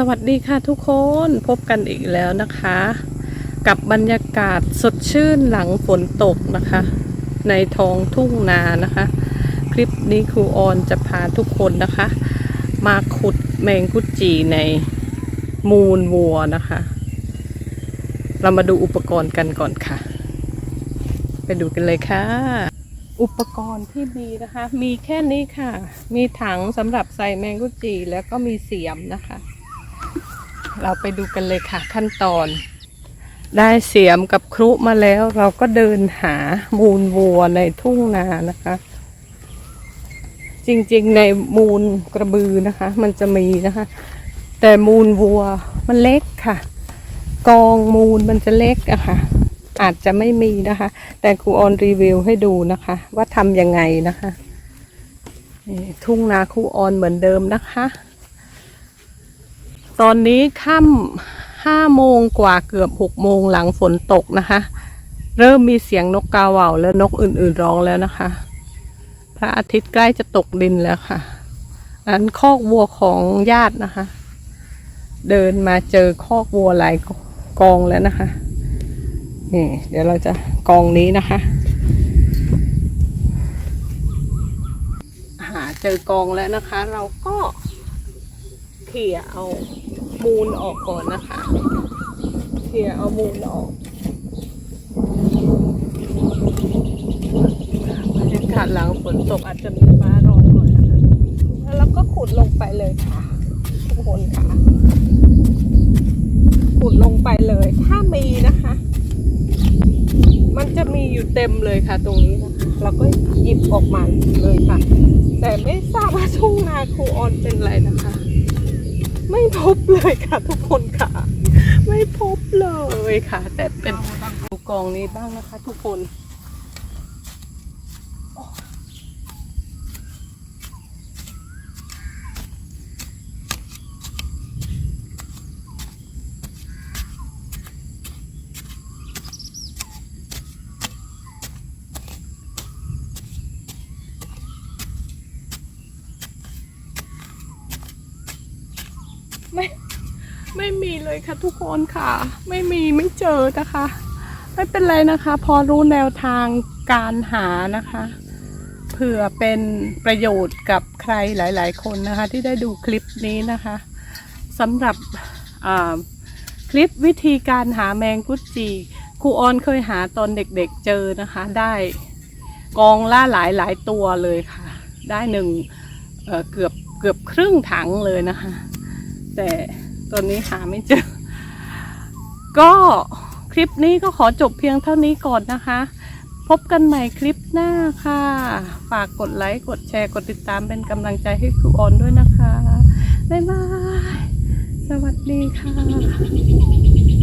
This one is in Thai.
สวัสดีค่ะทุกคนพบกันอีกแล้วนะคะ กับบรรยากาศสดชื่นหลังฝนตกนะคะ ในท้องทุ่งนานะคะ คลิปนี้ครูออนจะพาทุกคนนะคะ มาขุดแมงกุจีในมูลวัวนะคะ เรามาดูอุปกรณ์กันก่อนค่ะ ไปดูกันเลยค่ะ อุปกรณ์ที่มีนะคะ มีแค่นี้ค่ะ มีถังสำหรับใส่แมงกุจีแล้วก็มีเสียมนะคะ เราไปดูกันเลยค่ะขั้นตอน ได้เสียมกับครุมาแล้วเราก็เดินหามูลวัวในทุ่งนานะคะ จริงๆในมูลกระบือนะคะ มันจะมีนะคะ แต่มูลวัวมันเล็กค่ะ กองมูลมันจะเล็กอะค่ะอาจจะไม่มีนะคะ แต่ครูออนรีวิวให้ดูนะคะ ว่าทำยังไงนะคะทุ่งนาครูออนเหมือนเดิมนะคะ ตอนนี้ค่ำห้าโมงกว่าเกือบหกโมงหลังฝนตกนะคะ เริ่มมีเสียงนกกาเหว่า และนกอื่นๆร้องแล้วนะคะ พระอาทิตย์ใกล้จะตกดินแล้วค่ะ อันคอกวัวของญาตินะคะ เดินมาเจอคอกวัวหลายกองแล้วนะคะนี่เดี๋ยวเราจะกองนี้นะคะ หาเจอกองแล้วนะคะ เราก็ เขี่ยเอามูลออกก่อนนะคะเขี่ยเอามูลออกบรรยากาศหลังฝนตกอาจจะมีฟ้าร้องหน่อยนะคะแล้วเราก็ขุดลงไปเลยค่ะทุกคนค่ะ ขุดลงไปเลย ถ้ามีนะคะ มันจะมีอยู่เต็มเลยค่ะ ตรงนี้นะคะเราก็หยิบออกมาเลยค่ะ แต่ไม่ทราบว่าทุ่งนาครูออนเป็นอะไรนะคะ ไม่พบเลยค่ะทุกคนค่ะ ไม่พบเลยค่ะ แต่เป็นดูกองนี้บ้างนะคะ ทุกคน ไม่ไม่มีเลยค่ะทุกคนค่ะ ไม่มีไม่เจอนะคะ ไม่เป็นไรนะคะ พอรู้แนวทางการหานะคะเผื่อเป็นประโยชน์กับใครหลาย ๆ คนนะคะ ที่ได้ดูคลิปนี้นะคะสำหรับคลิปวิธีการหาแมงกุดจีครูออนเคยหาตอนเด็กๆเจอนะคะ ได้กองล่าหลายหลายๆตัวเลยค่ะ ได้หนึ่งเเกือบเกือบครึ่งถังเลยนะคะ แต่ตอนนี้หาไม่เจอ ก็คลิปนี้ก็ขอจบเพียงเท่านี้ก่อนนะคะ พบกันใหม่คลิปหน้าค่ะ ฝากกดไลค์กดแชร์กดติดตามเป็นกำลังใจให้ครูออนด้วยนะคะ บ๊ายบาย สวัสดีค่ะ